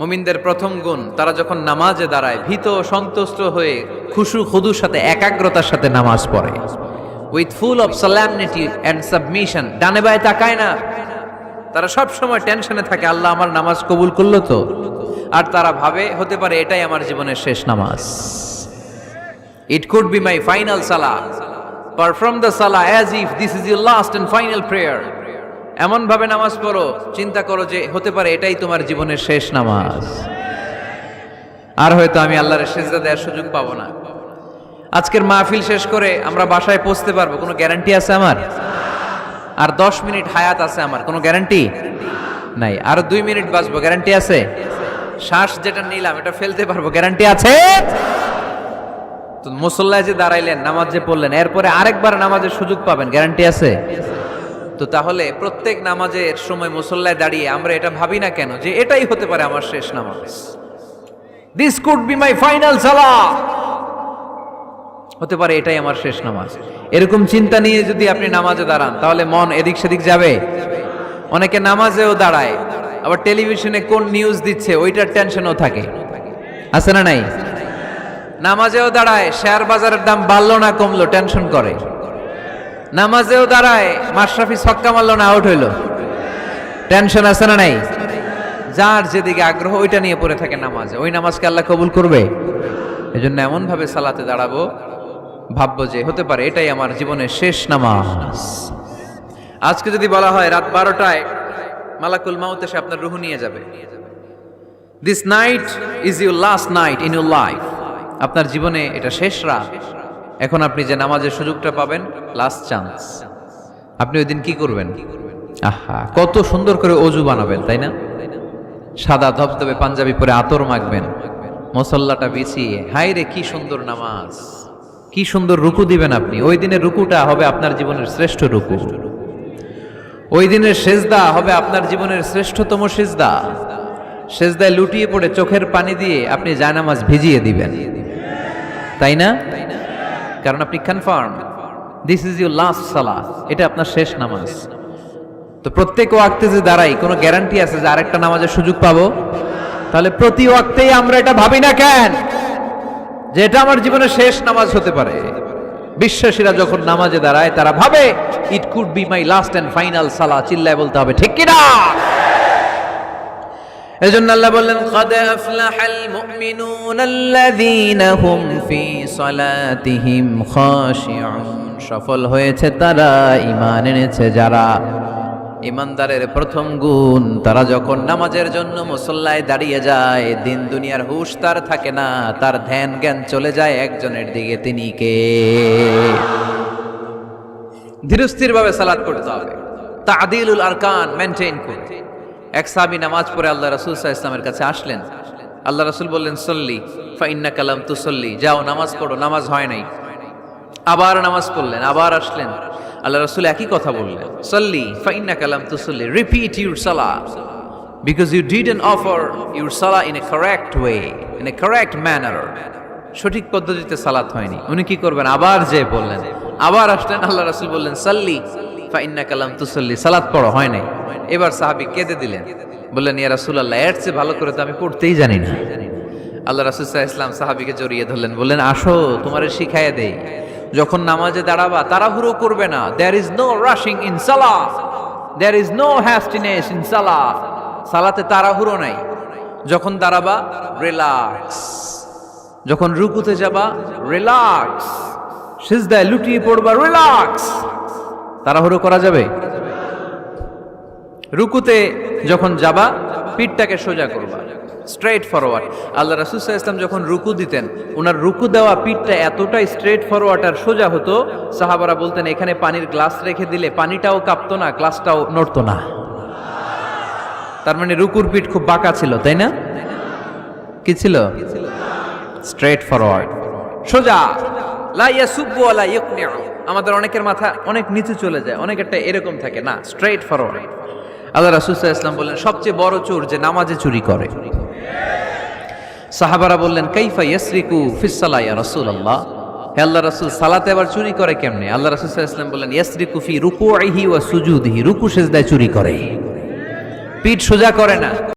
মুমিনদের প্রথম গুণ, তারা যখন নামাজে দাঁড়ায়, ভীত সন্তুষ্ট হয়ে খুশু খুদুর সাথে, একাগ্রতার সাথে নামাজ পড়ে। With full of solemnity and submission ডানে বায়ে তাকায় না। তারা সব সময় টেনশনে থাকে, আল্লাহ আমার নামাজ কবুল করল তো? আর তারা ভাবে, হতে পারে এটাই আমার জীবনের শেষ নামাজ। It could be my final সালা পারফর্ম দ্য সালা as if this is your last and final prayer এমন ভাবে নামাজ পড়ো, চিন্তা করো যে হতে পারে এটাই তোমার জীবনের শেষ নামাজ। আর হয়তো আমি আল্লাহর সেজদা দেওয়ার সুযোগ পাবো না। আজকের মাহফিল শেষ করে আমরা বাসায় পৌঁছতে পারব, কোনো গ্যারান্টি আছে আমার? আর দশ মিনিট হায়াত আছে আমার, কোনো গ্যারান্টি? নাই। আর দুই মিনিট বাঁচবো, গ্যারান্টি আছে? শ্বাস যেটা নিলাম, এটা ফেলতে পারব, গ্যারান্টি আছে? মুসল্লায় যে দাঁড়াইলেন, নামাজ যে পড়লেন, এরপরে আরেকবার নামাজের সুযোগ পাবেন, গ্যারান্টি আছে? তো তাহলে প্রত্যেক নামাজের সময় মুসল্লায় দাঁড়িয়ে আমরা এটা ভাবি না কেন যে এটাই হতে পারে আমার শেষ নামাজ? This could be my final সালা হতে পারে এটাই আমার শেষ নামাজ। এরকম চিন্তা নিয়ে যদি আপনি নামাজে দাঁড়ান, তাহলে মন এদিক সেদিক যাবে। অনেকে নামাজেও দাঁড়ায়, আবার টেলিভিশনে কোন নিউজ দিচ্ছে, ওইটার টেনশনও থাকে। আছে না নাই? নামাজেও দাঁড়ায় শেয়ার বাজারের দাম বাড়লো না কমলো টেনশন করে। নামাজেও দাঁড়ায়, মাশরাফি ছক্কা মারলো না আউট হইল। টেনশন আছে না নাই? যার যেদিকে আগ্রহ, ওইটা নিয়ে পড়ে থাকে নামাজে। ওই নামাজকে আল্লাহ কবুল করবে। এজন্য এমন ভাবে সালাতে দাঁড়াবো, ভাববো যে হতে পারে, এটাই আমার জীবনের শেষ নামাজ। আজকে যদি বলা হয় রাত বারোটায় মালাকুল মাউত এসে আপনার রুহু নিয়ে যাবে। This night is your last night in your life আপনার জীবনে এটা শেষ রাত। এখন আপনি যে নামাজের সুযোগটা পাবেন লাস্ট চান্স আপনি ওই দিন কি করবেন? আহা, কত সুন্দর করে অজু বানাবেন, তাই না? সাদা ধবধবে পাঞ্জাবি পরে আতর মাখবেন, মসল্লাটা বিছিয়ে। হাই রে কি সুন্দর নামাজ। কি সুন্দর রুকু দিবেন আপনি। ওই দিনের রুকুটা হবে আপনার জীবনের শ্রেষ্ঠ রুকু। ওই দিনের সেজদা হবে আপনার জীবনের শ্রেষ্ঠতম সেজদা। সেজদায় লুটিয়ে পড়ে চোখের পানি দিয়ে আপনি জায়নামাজ ভিজিয়ে দিবেন। তাই না? কারণ আপনি confirm this is your last সালা এটা আপনার শেষ নামাজ। তো প্রত্যেক ওয়াক্তে যে দাঁড়াই, কোনো গ্যারান্টি আছে যে আরেকটা নামাজের সুযোগ পাবো? তাহলে প্রতি ওয়াক্তেই আমরা এটা ভাবি না কেন? যে এটা আমার জীবনের শেষ নামাজ হতে পারে। বিশ্বাসীরা যখন নামাজে দাঁড়ায়, তারা ভাবে it could be my last and final সালা চিল্লায় বলতে হবে, ঠিক কিনা? এজন্য আল্লাহ বললেন, কদ আফলাহাল মুমিনুন আল্লাযীনা হুম ফি সালাতিহিম খাশিউন। সফল হয়েছে তারা, ঈমান এনেছে যারা। ইমানদারের প্রথম গুণ, তারা যখন নামাজের জন্য মুসল্লায় দাঁড়িয়ে যায়, দিন দুনিয়ার হুশ তার থাকে না, তার ধ্যান জ্ঞান চলে যায় একজনের দিকে, তিনি কে? ধীরস্থিরভাবে সালাদ করতে হবে। তাদিলুল আরকান মেনটেন করতে এক সাহাবী নামাজ পড়ে আল্লাহ রাসূল সাল্লাল্লাহু ইসলামের কাছে আসলেন। আল্লাহ রাসূল বললেন, সল্লি ফাইন্না কালাম তুসল্লি, যাও, নামাজ পড়ো, নামাজ হয় নাই। আবার নামাজ পড়লেন, আবার আসলেন। আল্লাহ রাসূল একই কথা বললেন, সল্লি ফাইন্না কালাম তুসল্লি রিপিট ইউর সালা because you didn't offer your সালা in a correct way in a correct manner সঠিক পদ্ধতিতে সালাত হয়নি। উনি কি করবেন? আবার যে বললেন, আবার আসলেন, আল্লাহ রাসূল বললেন, সাল্লি ফাইন্না কালাম তুসল্লি, সালাত পড়ো, হয় নাই? এবার সাহাবি কেঁদে দিলেন। বললেন, ইয়া রাসূলুল্লাহ, এর চেয়ে ভালো করে তো আমি পড়তেই জানি না। আল্লাহ সাল্লাল্লাহু ইসলাম সাহাবিকে জড়িয়ে ধরলেন, বললেন, আসো, তোমারে শিখাইয়া দেই। যখন নামাজে দাঁড়াবা, তাড়াহুড়ো করবে না। There is no rushing in Salah there is no hastiness in সালাহ সালাতে তাড়াহুড়ো নাই। যখন দাঁড়াবা রিল্যাক্স যখন রুকুতে যাবা রিল্যাক্স সিজদায় লুটিয়ে পড়বা রিল্যাক্স তাড়াহুড়ো করা যাবে? রুকুতে যখন যাবা, পিঠটাকে সোজা করবা। স্ট্রেট ফরওয়ার্ড আল্লাহ রাসুল ইসলাম যখন রুকু দিতেন ওনার রুকু দেওয়া পিঠটা এতটাই স্ট্রেট ফরওয়ার্ড আর সোজা হতো, সাহাবারা বলতেন, এখানে পানির গ্লাস রেখে দিলে পানিটাও কাঁপতো না, গ্লাসটাও নড়তো না। তার মানে রুকুর পিঠ খুব বাঁকা ছিল, তাই না? কি ছিল? স্ট্রেট ফরওয়ার্ড সোজা। আমাদের অনেকের মাথা অনেক নিচে চলে যায়, অনেকেরটা এরকম থাকে। না স্ট্রেট ফরওয়ার্ড আল্লাহ আলাইহি ওয়াসাল্লাম বললেন, সবচেয়ে বড় চোর যে নামাজে চুরি করে। সাহাবারা বললেন, কাইফা ইয়াসরিকু ফিস সালা ইয়া রাসূলুল্লাহ। হে আল্লাহ রাসূল, সালাতে আবার চুরি করে কেমনে? আল্লাহ রাসূল সাল্লাল্লাহু আলাইহি বললেন, ইয়াসরিকু ফি রুকুইহি ওয়া সুজুদিহি, রুকু সেজদায় চুরি করে। পিঠ সোজা করে না।